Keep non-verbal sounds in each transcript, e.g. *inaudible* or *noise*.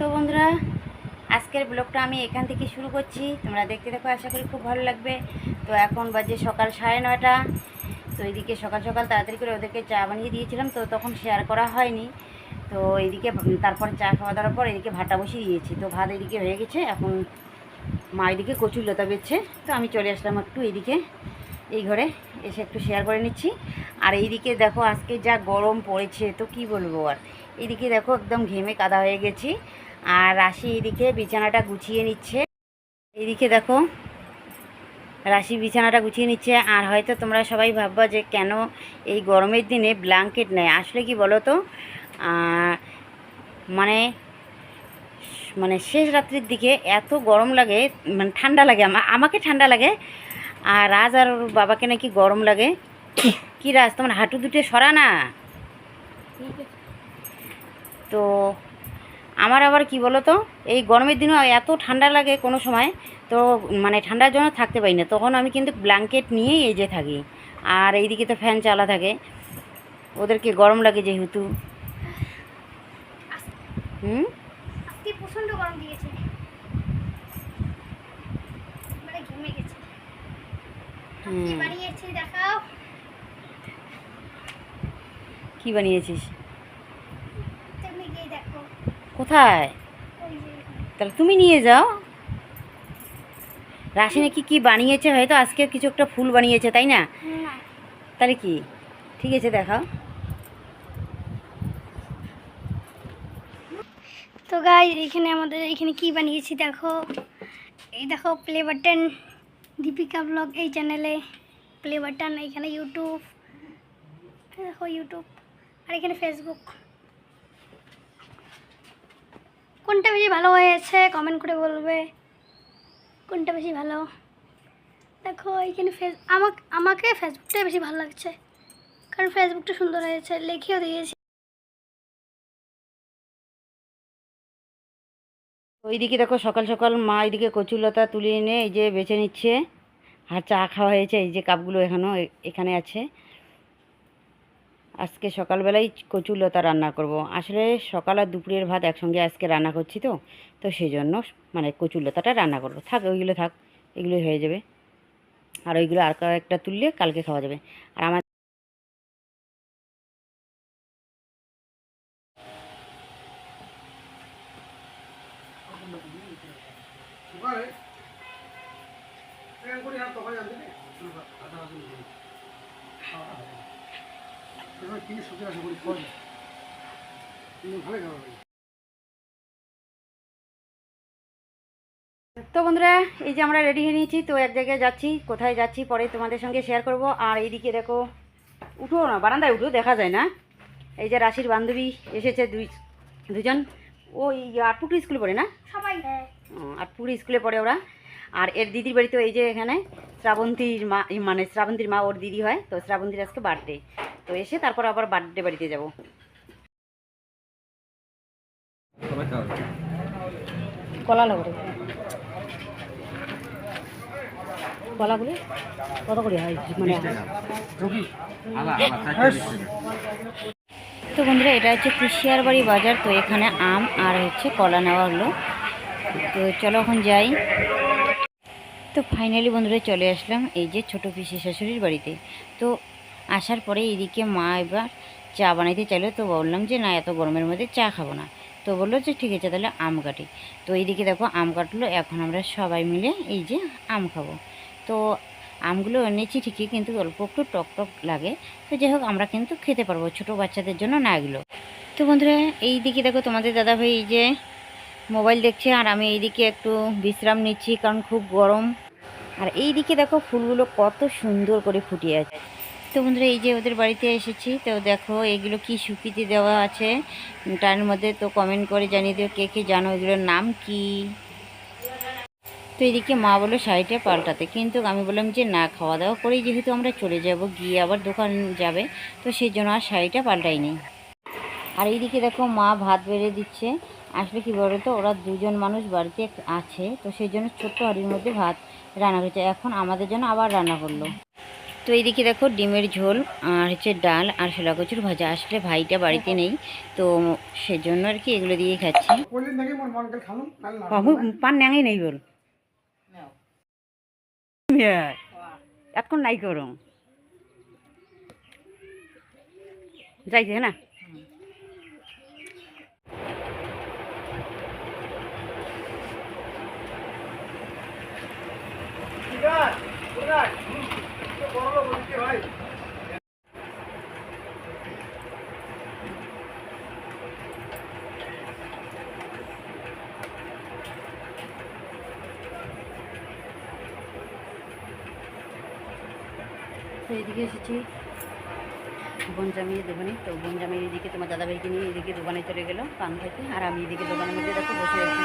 তো বন্ধুরা, আজকের ব্লগটা আমি এখান থেকে শুরু করছি। তোমরা দেখতে দেখো আশা করি খুব ভালো লাগবে। তো এখন বাজে সকাল সাড়ে নয়টা। তো এইদিকে সকাল সকাল তাড়াতাড়ি করে ওদেরকে চা বানিয়ে দিয়েছিলাম, তো তখন শেয়ার করা হয়নি। তো এইদিকে তারপর চা খাওয়া দাওয়ার পর এদিকে ভাতটা বসিয়ে দিয়েছি। তো ভাত এদিকে হয়ে গেছে, এখন মা এদিকে কচুর লতা বেচছে তো আমি চলে আসলাম একটু এইদিকে এই ঘরে এসে একটু শেয়ার করে নিচ্ছি। আর এইদিকে দেখো, আজকে যা গরম পড়েছে, তো কি বলব আর। এইদিকে দেখো, একদম ঘেমে কাদা হয়ে গেছি। আর রাশি এদিকে বিছানাটা গুছিয়ে নিচ্ছে। এইদিকে দেখো, রাশি বিছানাটা গুছিয়ে নিচ্ছে। আর হয়তো তোমরা সবাই ভাববা যে কেন এই গরমের দিনে ব্ল্যাঙ্কেট নেয়? আসলে কি বলো তো মানে মানে শেষ রাত্রির দিকে এত গরম লাগে মানে ঠান্ডা লাগে, আমা- আমাকে ঠান্ডা লাগে। আর রাজ আর বাবাকে নাকি গরম লাগে। কি রাজ, তোমার হাঁটু দুটো সরা না? তো আমার আবার কি বলো তো এই গরমের দিনও এত ঠান্ডা লাগে কোনো সময় তো মানে ঠান্ডার জন্য থাকতে পারি না। তখন আমি কিন্তু ব্ল্যাঙ্কেট নিয়েই এই যে থাকি। আর এইদিকে তো ফ্যান চালা থাকে। ওদেরকে গরম লাগে যেহেতু। হুম? আজকে গরম দিয়েছে। মানে কি বানিয়েছিস? কোথায়? তাহলে তুমি নিয়ে যাও। রাশি নাকি কি বানিয়েছে হয়তো? আজকে কিছু একটা ফুল বানিয়েছে, তাই না? না তাহলে কি? ঠিক আছে, দেখাও। তো গাই এখানে আমাদের, এখানে কি বানিয়েছি দেখো? এই দেখো প্লে বাটন দীপিকা ব্লগ এই চ্যানেলে প্লে বাটন এখানে ইউটিউব দেখো ইউটিউব আর এখানে ফেসবুক কোনটা বেশি ভালো হয়েছে? কমেন্ট করে বলবে। কোনটা বেশি ভালো? দেখো, এইখানে ফেস আমাকে আমাকে ফেসবুকটাই বেশি ভালো লাগছে। কারণ ফেসবুকটা সুন্দর হয়েছে, লিখেও দিয়েছি। ওইদিকে দেখো, সকাল সকাল মা এইদিকে কচুলতা তুলে এনে এই যে বেছে নিচ্ছে। আর চা খাওয়া হয়েছে, এই যে কাপগুলো এখানেও এখানে আছে। আজকে সকালবেলায় কচুলতা রান্না করব। আসলে সকাল আর দুপুরের ভাত একসঙ্গে আজকে রান্না করছি তো তো সেই জন্য মানে কচু লতাটা রান্না করব। থাক, ওইগুলো থাক, এগুলোই হয়ে যাবে। আর ওইগুলো আর একটা তুললে কালকে খাওয়া যাবে। আর আমার তো বন্ধুরা এই যে আমরা রেডি হয়ে নিয়েছি তো এক জায়গায় যাচ্ছি কোথায় যাচ্ছি পরে তোমাদের সঙ্গে শেয়ার করব। আর এইদিকে দেখো উঠো না বারান্দায় উঠো দেখা যায় না। এই যে রাশির বান্ধবী এসেছে দুই দুজন। ওই আটপুটু স্কুলে পড়ে না? সবাই। আটপুর স্কুলে পড়ে ওরা। আর এর দিদির বাড়িতে এই যে এখানে শ্রাবন্তীর মা মানে শ্রাবন্তীর মা ওর দিদি হয় তো শ্রাবন্তীর আজকে বার্থডে তো এসে তারপর আবার বার্থডে বাড়িতে যাব। কলা লাগবে কলাগুলো কত করে হয়? মানে তো বন্ধুরা এটা হচ্ছে কুশিয়ার বাড়ি বাজার তো এখানে আম আর হচ্ছে কলা নেওয়া হলো। তো চলো এখন যাই। তো ফাইনালি বন্ধুরা চলে আসলাম এই যে ছোটো পিসি শাশুড়ির বাড়িতে। তো আসার পরে এদিকে মা এবার চা বানাইতে চাইলো, তো বললাম যে, না, এত গরমের মধ্যে চা খাব না। তো বলল যে, ঠিক আছে, তাহলে আম কাটি। তো এইদিকে দেখো আম কাটলো, এখন আমরা সবাই মিলে এই যে আম খাব। তো আমগুলো এনেছি ঠিকই, কিন্তু অল্প একটু টক টক লাগে। তো যাই হোক, আমরা কিন্তু খেতে পারব ছোটো বাচ্চাদের জন্য না এগুলো। তো বন্ধুরা এই দিকে দেখো তোমাদের দাদাভাই এই যে মোবাইল দেখছে, আর আমি এইদিকে একটু বিশ্রাম নিচ্ছি, কারণ খুব গরম। আর এই দিকে দেখো ফুলগুলো কত সুন্দর করে ফুটিয়ে আছে। তো বন্ধুরা, এই যে ওদের বাড়িতে এসেছি, তো দেখো এগুলো কি সুকিতে দেওয়া আছে? তার মধ্যে তো কমেন্ট করে জানিয়ে দিও, কে কে জানো এগুলোর নাম কি? তো এদিকে মা বলো শাড়িটা পাল্টাতে, কিন্তু আমি বললাম যে না খাওয়া দাওয়া করেই যেহেতু আমরা চলে যাব, গিয়ে আবার দোকান যাবে, তো সেই জন্য আর শাড়িটা পাল্টাইনি। আর এইদিকে দেখো মা ভাত বেড়ে দিচ্ছে আসলে কি বলো তো ওরা দুজন মানুষ বাড়িতে আছে তো সেই জন্য ছোট্ট হাঁড়ির মধ্যে ভাত রান্না করেছে। এখন আমাদের জন্য আবার রান্না করল। তো এইদিকে দেখো ডিমের ঝোল আর হচ্ছে ডাল আর শোলা কচুর ভাজা। আসলে ভাইটা বাড়িতে নেই তো সেজন্য আর কি এগুলো দিয়েই খাচ্ছি। পান ন্যাঙই নেই বল। এতক্ষণ নাই করো যাইছে না? তো এসেছি। বোন জামিয়ে দোকানে তো বোন জামিয়ে এদিকে তোমার দাদাভাইকে নিয়ে এদিকে দোকানে চলে গেল পান খাইতে আর আমি এদিকে দোকানের মধ্যে দেখো বসে আছি।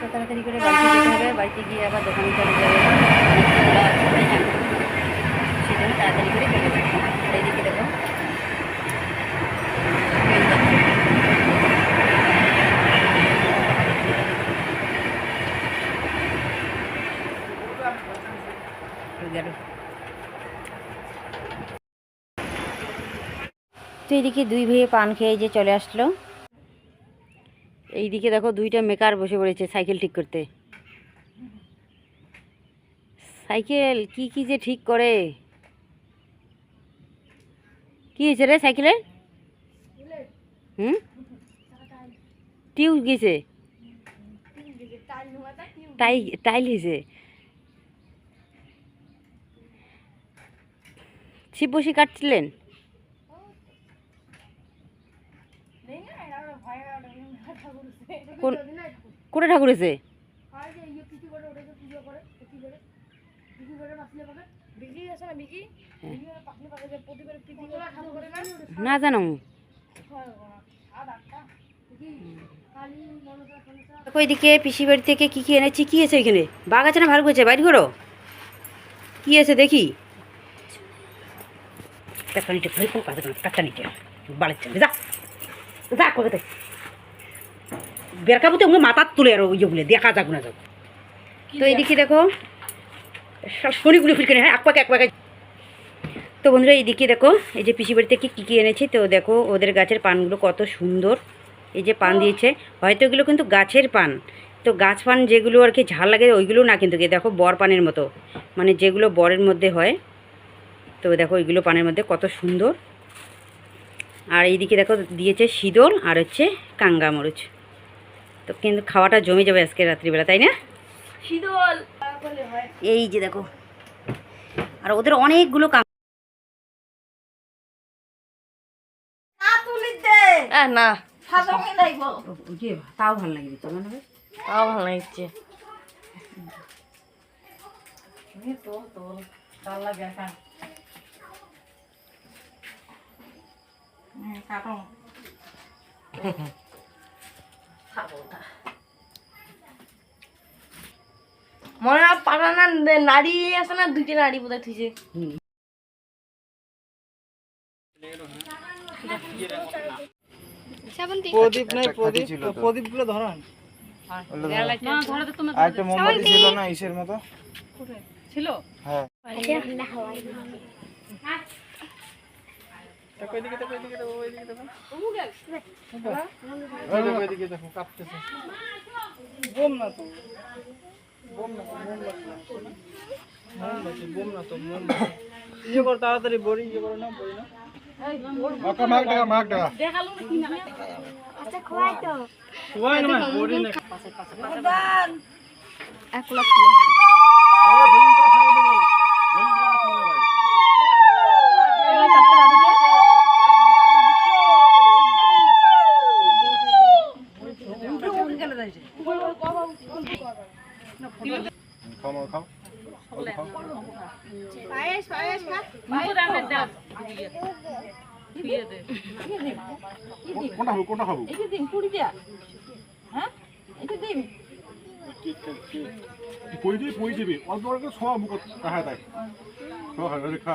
তো তাড়াতাড়ি করে বাড়িতে যেতে হবে। বাড়িতে গিয়ে আবার দোকানে চলে যাবে অনেকগুলো আছে, তাই না? সেজন্য তাড়াতাড়ি করে চলে যাব আর এদিকে দেখো গেল তো এইদিকে দুই ভেয়ে পান খেয়ে যে চলে আসলো। এইদিকে দেখো দুইটা মেকার বসে পড়েছে সাইকেল ঠিক করতে। সাইকেল কি কি যে ঠিক করে? কি হয়েছে রে সাইকেলের? হুম? টিউব গেছে? টাই, টাইল হয়েছে? ছিপ বসে কাটছিলেন? কোন কোটা ঠাকুর আছে না জানো। দেখো এদিকে পিসি বাড়ি থেকে কি কি এনেছি কি আছে এখানে? বাঘ আছে না ভালো করেছে বাইর করো কি আছে দেখি? টাকা নিতে। বাড়ির চলে যা। যা কোথাতে বেরকাবো তো মাথার তুলে আর ওই যেগুলো দেখা যাক না যাক। তো এইদিকে দেখো। শনিগুলি ফিরকে হ্যাঁ এক পাকে এক পাকে তো বন্ধুরা এইদিকে দেখো এই যে পিসি বাড়িতে কী কী এনেছি তো দেখো ওদের গাছের পানগুলো কত সুন্দর। এই যে পান দিয়েছে হয়তো এগুলো কিন্তু গাছের পান। তো গাছ পান যেগুলো আর কি ঝাল লাগে ওইগুলো না কিন্তু দেখো বর পানের মতো। মানে যেগুলো বরের মধ্যে হয় তো দেখো ওইগুলো পানের মধ্যে কত সুন্দর। আর এইদিকে দেখো দিয়েছে শীতল আর হচ্ছে কাঙ্গা মরিচ তো কিন্তু খাওয়াটা জমে যাবে আজকে রাত্রিবেলা তাই না? শীতল। এই যে দেখো আর ওদের অনেকগুলো কাম না তাও ভালো লাগে চলো না তাও ভালো লাগছে। *laughs* মনে হয় পাড়া না নাড়ি আছে না দুইটা নাড়ি বোধহয় থুইছে। প্রদীপ নাই প্রদীপ প্রদীপগুলো ধরান মোমবাতি ছিল না ইসের মতো? ছিল? হ্যাঁ। দেখো এদিকে দেখো এদিকে দেখো ওইদিকে দেখো। ওই দেখো এদিকে দেখো কাঁপতেছে। বোম না তো। বোম না মোমবাতি বোম না তো। মোমবাতি ইয়ে কর তাড়াতাড়ি বড়ি ইয়ে করো না বড়ি না। মাকা মাক টাকা মাক টাকা সবাই না বড়ি না। এক লাখ খাও। খাও কোনটা খাব কোনটা খাব? দিবি পই দিবি। অল্প অল্প সব মুখ কাহা তাই সব খা।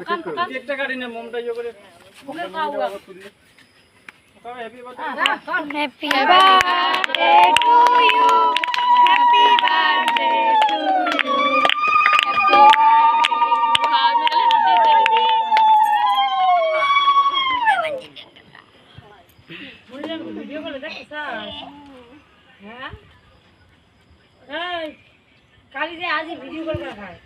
থাকব happy birthday to you happy birthday to you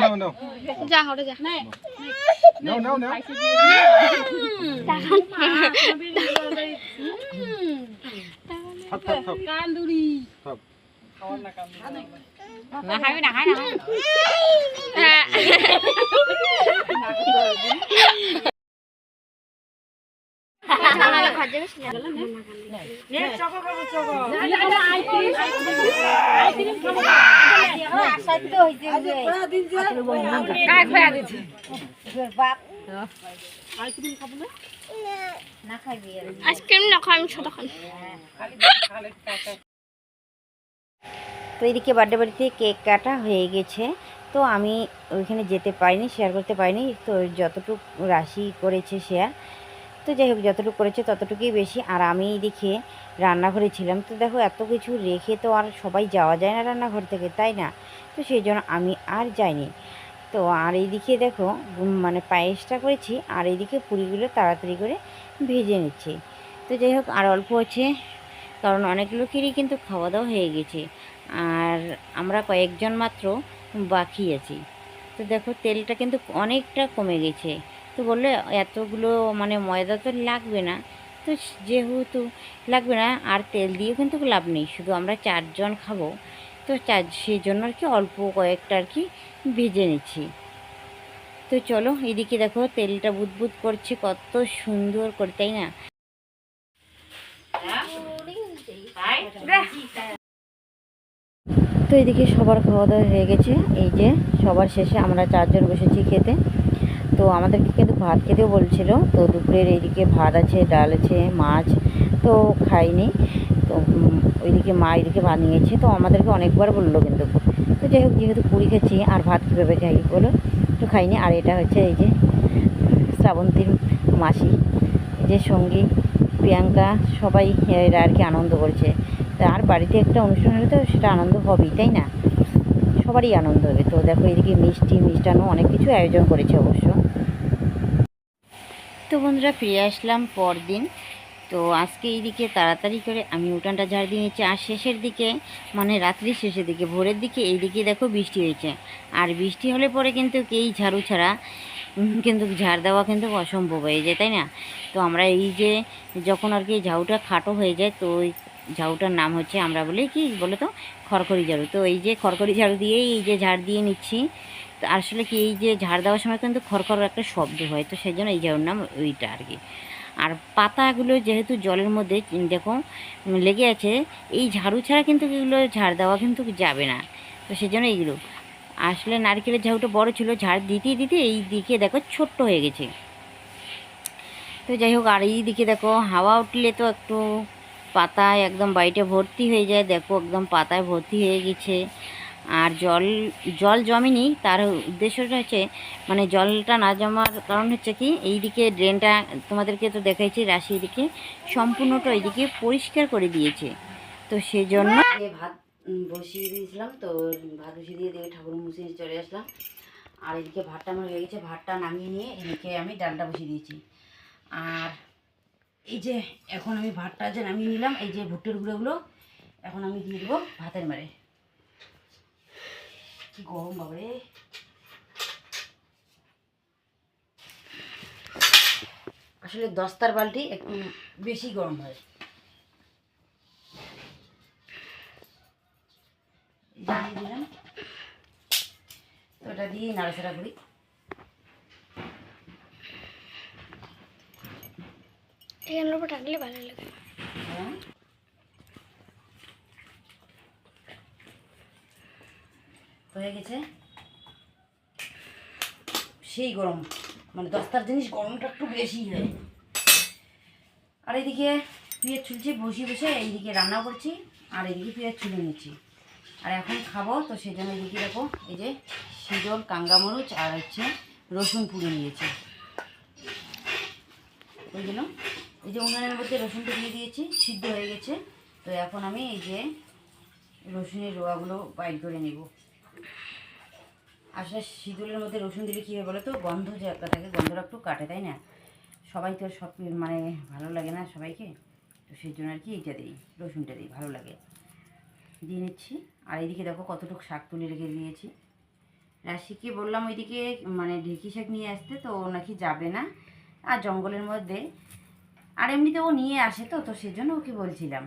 নাও নাও যা হরে যা নাও নাও নাও থাক থাক থাক থাক আইসক্রিম তো এদিকে বার্থডে বাড়িতে কেক কাটা হয়ে গেছে। তো আমি ওইখানে যেতে পারিনি শেয়ার করতে পারিনি। তো যতটুকু রাশি করেছে শেয়ার তো যাই হোক, যতটুকু করেছে ততটুকুই বেশি। আর আমি এদিকে রান্নাঘরে ছিলাম তো দেখো, এত কিছু রেখে তো আর সবাই যাওয়া যায় না রান্নাঘর থেকে, তাই না? তো সেই জন্য আমি আর যাইনি। তো আর এইদিকে দেখো মানে পায়েসটা করেছি, আর এইদিকে পুরিগুলো তাড়াতাড়ি করে ভেজে নিচ্ছি। তো যাই হোক, আর অল্প আছে, কারণ অনেক লোকেরই কিন্তু খাওয়া দাওয়া হয়ে গেছে। আর আমরা কয়েকজন মাত্র বাকি আছি। তো দেখো, তেলটা কিন্তু অনেকটা কমে গেছে। তো বললে এতগুলো মানে ময়দা তো লাগবে না। তো যেহেতু লাগবে না আর তেল দিয়েও কিন্তু লাভ নেই। শুধু আমরা চারজন খাব। তো চার সেই জন্য আর কি অল্প কয়েকটা আর কি ভেজে নিচ্ছি। তো চলো এদিকে দেখো তেলটা বুদবুদ করছে কত সুন্দর করে তাই না? তো এদিকে সবার খাওয়া দাওয়া হয়ে গেছে। এই যে সবার শেষে আমরা চারজন বসেছি খেতে। তো আমাদেরকে কিন্তু ভাত খেতেও বলছিল। তো দুপুরের এইদিকে ভাত আছে, ডাল আছে, মাছ, তো খাইনি। তো ওইদিকে মা এদিকে বানিয়েছে। তো আমাদেরকে অনেকবার বলল কিন্তু। তো যাই হোক, যেহেতু পুরি খেয়েছি, আর ভাত কীভাবে খাই বলো? তো খাইনি। আর এটা হচ্ছে এই যে শ্রাবন্তীর মাসি যে সঙ্গী, প্রিয়াঙ্কা, সবাই এরা আর কি আনন্দ করছে। তা আর বাড়িতে একটা অনুষ্ঠান হলে তো সেটা আনন্দ হবেই, তাই না? সবারই আনন্দ হবে। তো দেখো, এদিকে মিষ্টি, মিষ্টান্ন অনেক কিছু আয়োজন করেছে অবশ্য। তো বন্ধুরা ফিরে আসলাম পরদিন। তো আজকে এইদিকে তাড়াতাড়ি করে আমি উঠানটা ঝাড় দিয়ে নিচ্ছি আর শেষের দিকে মানে রাত্রির শেষের দিকে, ভোরের দিকে এই দিকে দেখো বৃষ্টি হয়েছে। আর বৃষ্টি হলে পরে কিন্তু কেই ঝাড়ু ছাড়া কিন্তু ঝাড় দেওয়া কিন্তু অসম্ভব হয়ে যায়, তাই না? তো আমরা এই যে, যখন আর কি ঝাড়ুটা খাটো হয়ে যায়, তো ঝাড়ুটার নাম হচ্ছে আমরা বলি, কি বলে তো? খড়খড়ি ঝাড়ু। তো এই যে খড়খড়ি ঝাড়ু দিয়েই এই যে ঝাড় দিয়ে নিচ্ছি, তো আসলে কি এই যে ঝাড় দেওয়ার সময় কিন্তু খড়খড় একটা শব্দ হয়, তো সেই জন্য এই ঝাড়ুর নাম ওইটা আর কি। আর পাতাগুলো যেহেতু জলের মধ্যে দেখো লেগে আছে, এই ঝাড়ু ছাড়া কিন্তু এগুলো ঝাড় দেওয়া কিন্তু যাবে না। তো সেই জন্য এইগুলো। আসলে নারকেলের ঝাড়ুটা বড় ছিল, ঝাড় দিতে দিতে এই দিকে দেখো ছোট্ট হয়ে গেছে। তো যাই হোক, আর এই দিকে দেখো, হাওয়া উঠলে তো একটু পাতায় একদম বাড়িটা ভর্তি হয়ে যায়। দেখো একদম পাতায় ভর্তি হয়ে গেছে। আর জল জল জমেনি। তার উদ্দেশ্যটা হচ্ছে মানে জলটা না জমার কারণ হচ্ছে কি, এইদিকে ড্রেনটা তোমাদেরকে তো দেখাইছি, রাশি এদিকে সম্পূর্ণটা এইদিকে পরিষ্কার করে দিয়েছে। তো সেই জন্য ভাত বসিয়ে দিয়েছিলাম। তো ভাত বসিয়ে দিয়ে দিয়ে ঠাকুর মুছিয়ে চলে আসলাম। আর এদিকে ভাতটা আমার হয়ে গেছে। ভাতটা নামিয়ে নিয়ে এদিকে আমি ডালটা বসিয়ে দিয়েছি। আর এই যে, এখন আমি ভাতটা যে নামিয়ে নিলাম, এই যে ভুট্টের গুঁড়োগুলো, এখন আমি দিয়ে দেবো ভাতের মারে। কি গরম, বাবারে। আসলে দস্তার বালটি একটু বেশি গরম হয়। দিলাম। তো এটা দিয়ে নাড়াচাড়া করি। এখানের উপর ভালো লাগে। হ্যাঁ গেছে? সেই গরম। মানে দশটার জিনিস গরমটা একটু বেশি হয় আর এদিকে পেঁয়াজ ছুলছি বসে বসে এইদিকে রান্না করছি, আর এদিকে পেঁয়াজ ছুলে নিচ্ছি। আর এখন খাব, তো সেই জন্য দেখো, এই যে শীতল কাঙ্গামরুচ আর হচ্ছে রসুন পুড়ে নিয়েছি। ওইগুলো এই যে উনুনের মধ্যে রসুনটা দিয়ে দিয়েছি, সিদ্ধ হয়ে গেছে। তো এখন আমি এই যে রসুনের রোয়াগুলো বাইট করে নেব। আসলে শীতলের মধ্যে রসুন দিলে কী হয় বলো তো? গন্ধ যে একটা থাকে, গন্ধটা একটু কাটে, তাই না? সবাই তো সব মানে ভালো লাগে না সবাইকে? তো সেই জন্য আর কি এইটা দিই, রসুনটা দিই, ভালো লাগে। দিয়ে নিচ্ছি। আর এইদিকে দেখো কতটুকু শাক তুলে রেখে দিয়েছি। রাশিকে বললাম ওইদিকে মানে ঢেকি শাক নিয়ে আসতে, তো নাকি যাবে না। আর জঙ্গলের মধ্যে আর এমনিতে ও নিয়ে আসে তো তো সেজন্য ওকে বলছিলাম।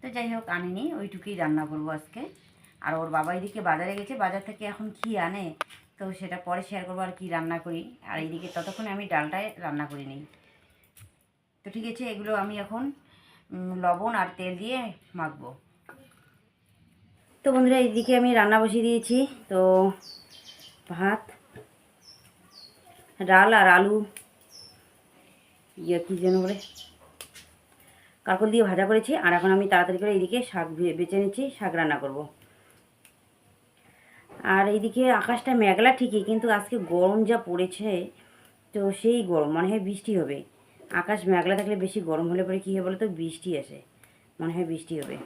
তো যাই হোক, আনিনি, ওইটুকুই রান্না করব আজকে। আর ওর বাবা এদিকে বাজারে গেছে, বাজার থেকে এখন কি আনে, তো সেটা পরে শেয়ার করব আর কি রান্না করি। আর এইদিকে ততক্ষণে আমি ডালটায় রান্না করে নিই। তো ঠিক আছে, এগুলো আমি এখন লবণ আর তেল দিয়ে মাখবো। তো বন্ধুরা, এইদিকে আমি রান্না বসিয়ে দিয়েছি। তো ভাত, ডাল আর আলু ইয়ে কী যেন বলে? কাকল দিয়ে ভাজা করেছি, আর এখন আমি তাড়াতাড়ি করে এইদিকে শাক বেছে নিচ্ছি, শাক রান্না করব। আর এইদিকে আকাশটা মেঘলা ঠিকই, কিন্তু আজকে গরম যা পড়েছে, তো সেই গরম, মনে হয় বৃষ্টি হবে। আকাশ মেঘলা থাকলে বেশি গরম হলে পরে কী হবে বলো তো বৃষ্টি আসে, মনে হয় বৃষ্টি হবে।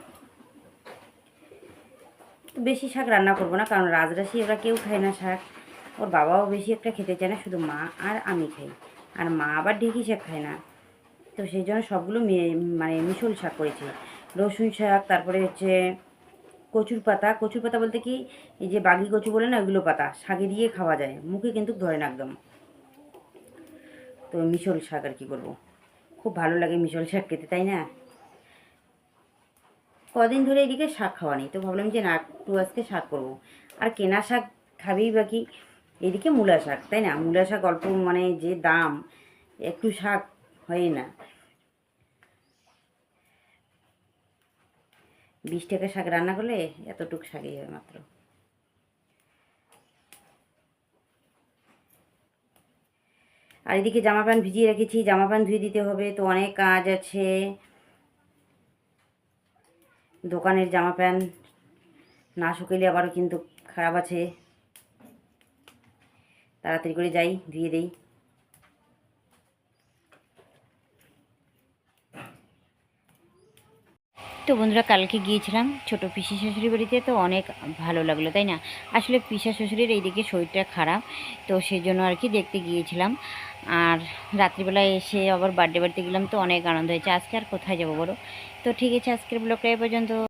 তো বেশি শাক রান্না করব না, কারণ রাজরাশি ওরা কেউ খায় না শাক, ওর বাবাও বেশি একটা খেতে চায় না, শুধু মা আর আমি খাই। আর মা আবার ঢেঁকি শাক খায় না। তো সেই জন্য সবগুলো মানে মিশল শাক করেছি। রসুন শাক, তারপরে হচ্ছে কচুর পাতা। কচুর পাতা বলতে কি, এই যে বাগি কচু বলে না, ওইগুলো পাতা, শাকে দিয়ে খাওয়া যায়। মুখে কিন্তু ধরে না একদম। তো মিশল শাক আর কি করব। খুব ভালো লাগে মিশল শাক খেতে, তাই না? কদিন ধরে এদিকে শাক খাওয়া নেই। তো ভাবলাম যে না, একটু আজকে শাক করব। আর কেনা শাক খাবেই বাকি এদিকে মূলা শাক, তাই না? মূলা শাক অল্প মানে যে দাম, একটু শাক হয় না। বিশ টাকা শাক রান্না করলে এতটুক শাকই হয় মাত্র। আর এদিকে জামা প্যান্ট ভিজিয়ে রেখেছি, জামা প্যান্ট ধুয়ে দিতে হবে, তো অনেক কাজ আছে। দোকানের জামা প্যান্ট না শুকাইলে আবারও কিন্তু খারাপ আছে। তাড়াতাড়ি করে যাই, ধুয়ে দেই। তো বন্ধুরা, কালকে গিয়েছিলাম ছোট পিসি শাশুড়ি বাড়িতে, তো অনেক ভালো লাগল, তাই না? আসলে পিসা শ্বশুরের এইদিকে শরীরটা খারাপ, তো সেই জন্য আর কি দেখতে গিয়েছিলাম। আর রাত্রিবেলায় এসে আবার বার্থডে বাড়িতে গেলাম, তো অনেক আনন্দ হয়েছে। আজকে আর কোথায় যাব বলো? তো ঠিক আছে, আজকের ব্লগটা এ পর্যন্ত।